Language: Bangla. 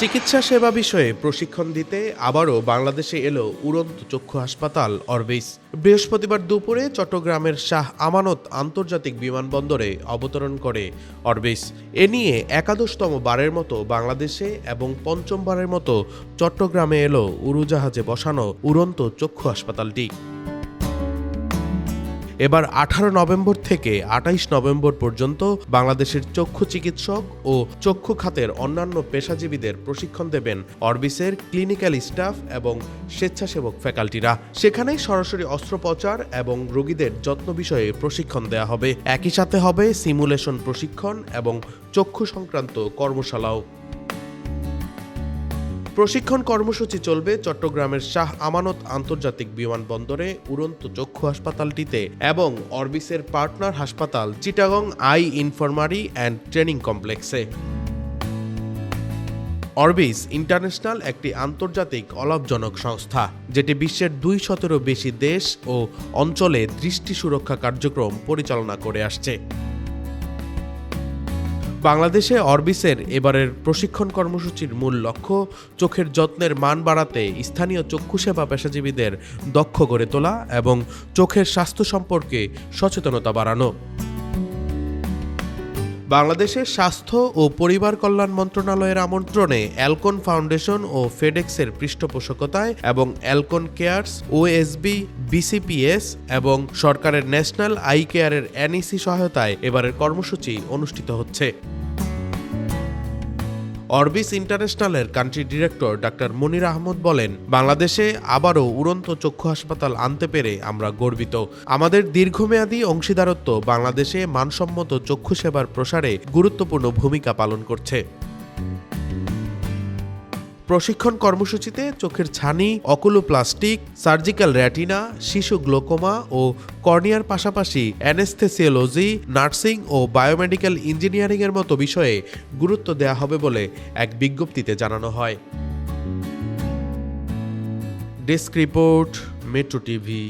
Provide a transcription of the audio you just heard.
চিকিৎসা সেবা বিষয়ে প্রশিক্ষণ দিতে আবারও বাংলাদেশে এলো উড়ন্ত চক্ষু হাসপাতাল, অরবিস। বৃহস্পতিবার দুপুরে চট্টগ্রামের শাহ আমানত আন্তর্জাতিক বিমানবন্দরে অবতরণ করে অরবিস। এ নিয়ে একাদশতম বারের মতো বাংলাদেশে এবং পঞ্চমবারের মতো চট্টগ্রামে এলো উড়োজাহাজে বসানো উড়ন্ত চক্ষু হাসপাতালটি। এবার আঠারো নভেম্বর থেকে আটাইশ নভেম্বর পর্যন্ত বাংলাদেশের চক্ষু চিকিৎসক ও চক্ষু খাতের অন্যান্য পেশাজীবীদের প্রশিক্ষণ দেবেন অরবিসের ক্লিনিক্যাল স্টাফ এবং স্বেচ্ছাসেবক ফ্যাকাল্টিরা। সেখানেই সরাসরি অস্ত্রোপচার এবং রোগীদের যত্ন বিষয়ে প্রশিক্ষণ দেওয়া হবে। একই সাথে হবে সিমুলেশন প্রশিক্ষণ এবং চক্ষু সংক্রান্ত কর্মশালাও। প্রশিক্ষণ কর্মসূচি চলবে চট্টগ্রামের শাহ আমানত আন্তর্জাতিক বিমানবন্দরে, উড়ন্ত চক্ষু হাসপাতালটিতে এবং অরবিসের পার্টনার হাসপাতাল, Chittagong eye infirmary and training কমপ্লেক্সে। অরবিস ইন্টারন্যাশনাল একটি আন্তর্জাতিক অলাভজনক সংস্থা, যেটি বিশ্বের দুই শতেরও বেশি দেশ ও অঞ্চলে দৃষ্টি সুরক্ষা কার্যক্রম পরিচালনা করে আসছে। বাংলাদেশে অরবিসের এবারের প্রশিক্ষণ কর্মসূচির মূল লক্ষ্য, চোখের যত্নের মান বাড়াতে স্থানীয় চক্ষু সেবা পেশাজীবীদের দক্ষ করে তোলা এবং চোখের স্বাস্থ্য সম্পর্কে সচেতনতা বাড়ানো। বাংলাদেশের স্বাস্থ্য ও পরিবার কল্যাণ মন্ত্রণালয়ের আমন্ত্রণে অ্যালকন ফাউন্ডেশন ও ফেডেক্সের পৃষ্ঠপোষকতায় এবং অ্যালকন কেয়ার্স, ওএসবি, বিসিপিএস এবং সরকারের ন্যাশনাল আই কেয়ারের এনইসি সহায়তায় এবারের কর্মসূচি অনুষ্ঠিত হচ্ছে। Orbis ইন্টারন্যাশনালের country director doctor Monir Ahmad বলেন, বাংলাদেশে আবারও উড়ন্ত চক্ষু হাসপাতাল আনতে পেরে আমরা গর্বিত। আমাদের দীর্ঘমেয়াদী অংশীদারত্ব বাংলাদেশে মানসম্মত চক্ষু সেবার প্রসারে গুরুত্বপূর্ণ ভূমিকা পালন করছে। প্রশিক্ষণ কর্মসূচিতে চোখের ছানি, অকুলোপ্লাস্টিক, সার্জিক্যাল র্যাটিনা শিশু গ্লোকোমা ও কর্নিয়ার পাশাপাশি অ্যানেস্থেসিওলজি, নার্সিং ও বায়োমেডিক্যাল ইঞ্জিনিয়ারিংয়ের মতো বিষয়ে গুরুত্ব দেওয়া হবে বলে এক বিজ্ঞপ্তিতে জানানো হয়। Desk report, metro TV.